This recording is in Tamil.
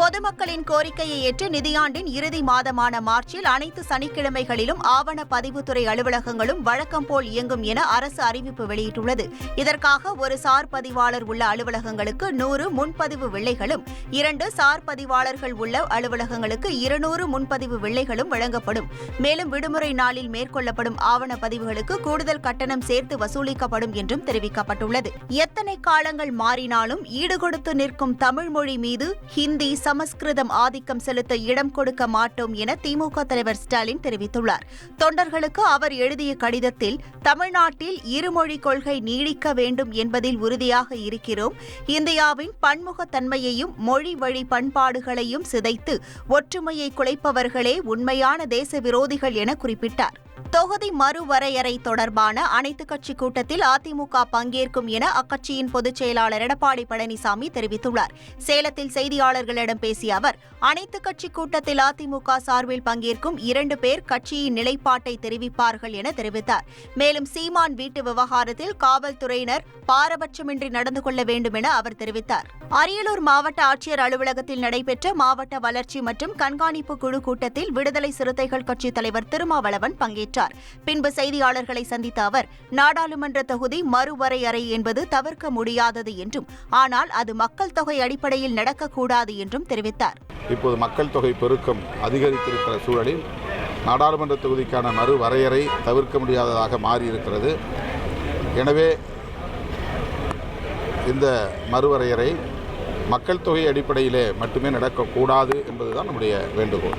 பொதுமக்களின் கோரிக்கையை ஏற்று நிதியாண்டின் இறுதி மாதமான மார்ச்சில் அனைத்து சனிக்கிழமைகளிலும் ஆவண பதிவுத்துறை அலுவலகங்களும் வழக்கம் போல் இயங்கும் என அரசு அறிவிப்பு வெளியிட்டுள்ளது. இதற்காக ஒரு சார் பதிவாளர் உள்ள அலுவலகங்களுக்கு நூறு முன்பதிவு வெள்ளைகளும் இரண்டு சார் பதிவாளர்கள் உள்ள அலுவலகங்களுக்கு இருநூறு முன்பதிவு வெள்ளைகளும் வழங்கப்படும். மேலும் விடுமுறை நாளில் மேற்கொள்ளப்படும் ஆவண பதிவுகளுக்கு கூடுதல் கட்டணம் சேர்த்து வசூலிக்கப்படும் என்றும் தெரிவிக்கப்பட்டுள்ளது. எத்தனை காலங்கள் மாறினாலும் ஈடுகொடுத்து நிற்கும் தமிழ் மொழி மீது ஹிந்தி சமஸ்கிருதம் ஆதிக்கம் செலுத்த இடம் கொடுக்க மாட்டோம் என திமுக தலைவர் ஸ்டாலின் தெரிவித்துள்ளார். தொண்டர்களுக்கு அவர் எழுதிய கடிதத்தில் தமிழ்நாட்டில் இருமொழி கொள்கை நீடிக்க வேண்டும் என்பதில் உறுதியாக இருக்கிறோம். இந்தியாவின் பன்முகத்தன்மையையும் மொழி வழி பண்பாடுகளையும் சிதைத்து ஒற்றுமையை குலைப்பவர்களே உண்மையான தேச விரோதிகள் என குறிப்பிட்டார். தொகுதி மறுவரையறை தொடர்பான அனைத்துக் கட்சி கூட்டத்தில் அதிமுக பங்கேற்கும் என அக்கட்சியின் பொதுச் செயலாளர் எடப்பாடி பழனிசாமி தெரிவித்துள்ளார். சேலத்தில் செய்தியாளர்களிடம் பேசிய அவர் அனைத்துக் கட்சி கூட்டத்தில் அதிமுக சார்பில் பங்கேற்கும் இரண்டு பேர் கட்சியின் நிலைப்பாட்டை தெரிவிப்பார்கள் என தெரிவித்தார். மேலும் சீமான் வீட்டு விவகாரத்தில் காவல்துறையினர் பாரபட்சமின்றி நடந்து கொள்ள வேண்டும் என அவர் தெரிவித்தார். அரியலூர் மாவட்ட ஆட்சியர் அலுவலகத்தில் நடைபெற்ற மாவட்ட வளர்ச்சி மற்றும் கண்காணிப்பு குழு கூட்டத்தில் விடுதலை சிறுத்தைகள் கட்சித் தலைவர் திருமாவளவன் பங்கேற்றார். பின்பு செய்தியாளர்களை சந்தித்த அவர் நாடாளுமன்ற தொகுதி மறுவரையறை என்பது தவிர்க்க முடியாதது என்றும் ஆனால் அது மக்கள் தொகை அடிப்படையில் நடக்கக்கூடாது என்றும் தெரிவித்தார். இப்போது மக்கள் தொகை பெருக்கம் அதிகரித்திருக்கிற சூழலில் நாடாளுமன்ற தொகுதிக்கான மறுவரையறை தவிர்க்க முடியாததாக மாறியிருக்கிறது. எனவே இந்த மறுவரையறை மக்கள் தொகை அடிப்படையிலே மட்டுமே நடக்கக்கூடாது என்பதுதான் நம்முடைய வேண்டுகோள்.